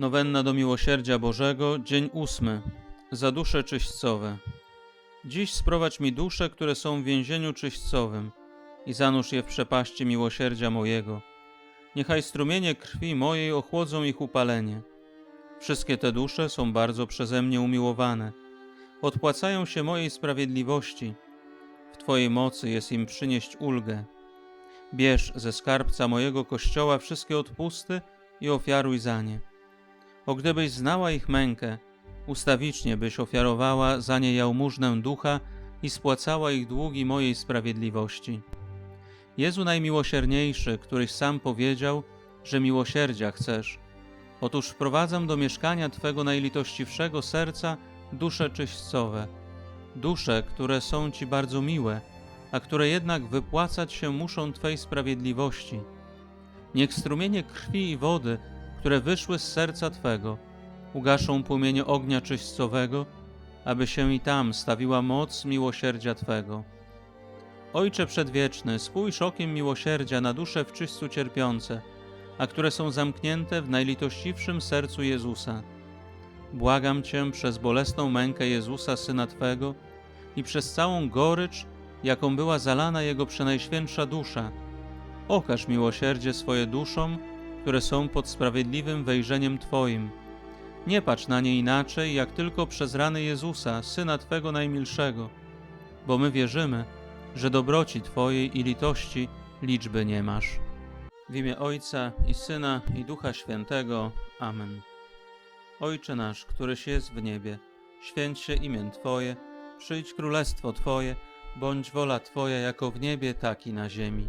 Nowenna do Miłosierdzia Bożego, dzień ósmy. Za dusze czyśćcowe. Dziś sprowadź mi dusze, które są w więzieniu czyśćcowym i zanurz je w przepaści miłosierdzia mojego. Niechaj strumienie krwi mojej ochłodzą ich upalenie. Wszystkie te dusze są bardzo przeze mnie umiłowane. Odpłacają się mojej sprawiedliwości. W Twojej mocy jest im przynieść ulgę. Bierz ze skarbca mojego kościoła wszystkie odpusty i ofiaruj za nie. O gdybyś znała ich mękę, ustawicznie byś ofiarowała za nie jałmużnę ducha i spłacała ich długi mojej sprawiedliwości. Jezu najmiłosierniejszy, któryś sam powiedział, że miłosierdzia chcesz. Otóż wprowadzam do mieszkania Twego najlitościwszego serca dusze czyśćcowe, dusze, które są Ci bardzo miłe, a które jednak wypłacać się muszą Twej sprawiedliwości. Niech strumienie krwi i wody, które wyszły z serca Twego, ugaszą płomienie ognia czyśćcowego, aby się i tam stawiła moc miłosierdzia Twego. Ojcze Przedwieczny, spójrz okiem miłosierdzia na dusze w czyśćcu cierpiące, a które są zamknięte w najlitościwszym sercu Jezusa. Błagam Cię przez bolesną mękę Jezusa, Syna Twego, i przez całą gorycz, jaką była zalana Jego przenajświętsza dusza, okaż miłosierdzie swoje duszom, które są pod sprawiedliwym wejrzeniem Twoim. Nie patrz na nie inaczej, jak tylko przez rany Jezusa, Syna Twego najmilszego, bo my wierzymy, że dobroci Twojej i litości liczby nie masz. W imię Ojca i Syna i Ducha Świętego. Amen. Ojcze nasz, któryś jest w niebie, święć się imię Twoje, przyjdź królestwo Twoje, bądź wola Twoja jako w niebie, tak i na ziemi.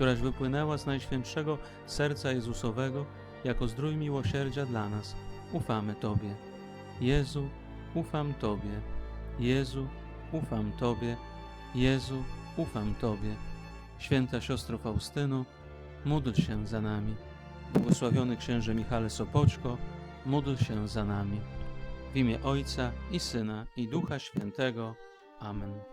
któraś wypłynęła z Najświętszego Serca Jezusowego jako zdrój miłosierdzia dla nas, ufamy Tobie. Jezu, ufam Tobie. Jezu, ufam Tobie. Jezu, ufam Tobie. Święta siostro Faustyno, módl się za nami. Błogosławiony księże Michale Sopoćko, módl się za nami. W imię Ojca i Syna i Ducha Świętego. Amen.